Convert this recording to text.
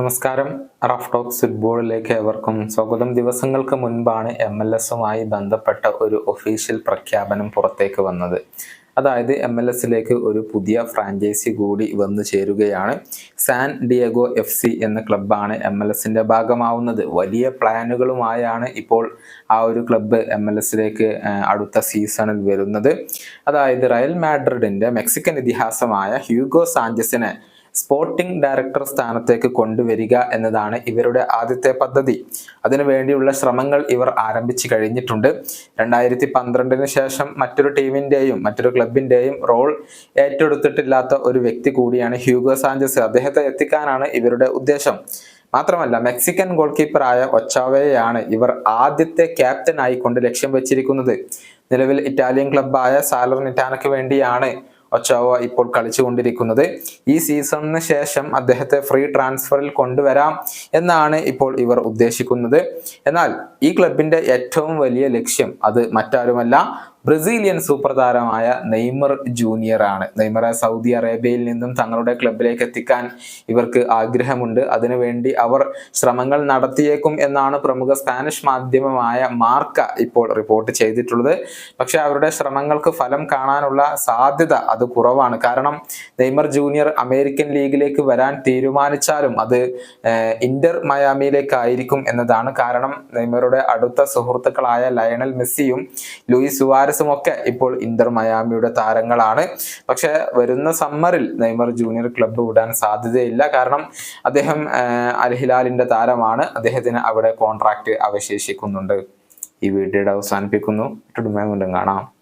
നമസ്കാരം. Rough talks ഫുട്ബോളിലേക്ക് ഏവർക്കും സ്വാഗതം. ദിവസങ്ങൾക്ക് മുൻപാണ് എം എൽ എസുമായി ബന്ധപ്പെട്ട ഒരു ഒഫീഷ്യൽ പ്രഖ്യാപനം പുറത്തേക്ക് വന്നത്. അതായത് എം എൽ എസിലേക്ക് ഒരു പുതിയ ഫ്രാഞ്ചൈസി കൂടി വന്നു ചേരുകയാണ്. സാൻ ഡിയഗോ എഫ് സി എന്ന ക്ലബ്ബാണ് എം എൽ എസിന്റെ ഭാഗമാവുന്നത്. വലിയ പ്ലാനുകളുമായാണ് ഇപ്പോൾ ആ ഒരു ക്ലബ്ബ് എം എൽ എസിലേക്ക് അടുത്ത സീസണിൽ വരുന്നത്. അതായത് റയൽ മാഡ്രിഡിന്റെ മെക്സിക്കൻ ഇതിഹാസമായ ഹ്യൂഗോ സാഞ്ചസിനെ സ്പോർട്ടിംഗ് ഡയറക്ടർ സ്ഥാനത്തേക്ക് കൊണ്ടുവരിക എന്നതാണ് ഇവരുടെ ആദ്യത്തെ പദ്ധതി. അതിനുവേണ്ടിയുള്ള ശ്രമങ്ങൾ ഇവർ ആരംഭിച്ചു കഴിഞ്ഞിട്ടുണ്ട്. രണ്ടായിരത്തി പന്ത്രണ്ടിന് ശേഷം മറ്റൊരു ടീമിന്റെയും മറ്റൊരു ക്ലബിന്റെയും റോൾ ഏറ്റെടുത്തിട്ടില്ലാത്ത ഒരു വ്യക്തി കൂടിയാണ് ഹ്യൂഗോ സാഞ്ചസ്. അദ്ദേഹത്തെ എത്തിക്കാനാണ് ഇവരുടെ ഉദ്ദേശം. മാത്രമല്ല മെക്സിക്കൻ ഗോൾ കീപ്പറായ ഒച്ചാവയെയാണ് ഇവർ ആദ്യത്തെ ക്യാപ്റ്റനായി കൊണ്ട് ലക്ഷ്യം വെച്ചിരിക്കുന്നത്. നിലവിൽ ഇറ്റാലിയൻ ക്ലബ്ബായ സാലർനിറ്റാനയ്ക്ക് വേണ്ടിയാണ് ഒച്ചാവോ ഇപ്പോൾ കളിച്ചുകൊണ്ടിരിക്കുന്നത്. ഈ സീസണിന് ശേഷം അദ്ദേഹത്തെ ഫ്രീ ട്രാൻസ്ഫറിൽ കൊണ്ടുവരാം എന്നാണ് ഇപ്പോൾ ഇവർ ഉദ്ദേശിക്കുന്നത്. എന്നാൽ ഈ ക്ലബിന്റെ ഏറ്റവും വലിയ ലക്ഷ്യം അത് മറ്റാരുമല്ല ബ്രസീലിയൻ സൂപ്പർ താരമായ നെയ്മർ ജൂനിയർ ആണ്. നെയ്മറെ സൗദി അറേബ്യയിൽ നിന്നും തങ്ങളുടെ ക്ലബിലേക്ക് എത്തിക്കാൻ ഇവർക്ക് ആഗ്രഹമുണ്ട്. അതിനുവേണ്ടി അവർ ശ്രമങ്ങൾ നടത്തിയേക്കും എന്നാണ് പ്രമുഖ സ്പാനിഷ് മാധ്യമമായ മാർക്ക ഇപ്പോൾ റിപ്പോർട്ട് ചെയ്തിട്ടുള്ളത്. പക്ഷെ അവരുടെ ശ്രമങ്ങൾക്ക് ഫലം കാണാനുള്ള സാധ്യത അത് കുറവാണ്. കാരണം നെയ്മർ ജൂനിയർ അമേരിക്കൻ ലീഗിലേക്ക് വരാൻ തീരുമാനിച്ചാലും അത് ഇന്റർ മയാമിയിലേക്കായിരിക്കും എന്നതാണ് കാരണം. നെയ്മറുടെ അടുത്ത സുഹൃത്തുക്കളായ ലയണൽ മെസ്സിയും ലൂയിസ് സുവാരസും ഒക്കെ ഇപ്പോൾ ഇന്റർ മയാമിയുടെ താരങ്ങളാണ്. പക്ഷെ വരുന്ന സമ്മറിൽ നെയ്മർ ജൂനിയർ ക്ലബ്ബ് വിടാൻ സാധ്യതയില്ല. കാരണം അദ്ദേഹം അൽഹിലാലിന്റെ താരമാണ്. അദ്ദേഹത്തിന് അവിടെ കോൺട്രാക്ട് അവശേഷിക്കുന്നുണ്ട്. ഈ വീഡിയോയുടെ അവസാനിപ്പിക്കുന്നു. കാണാം.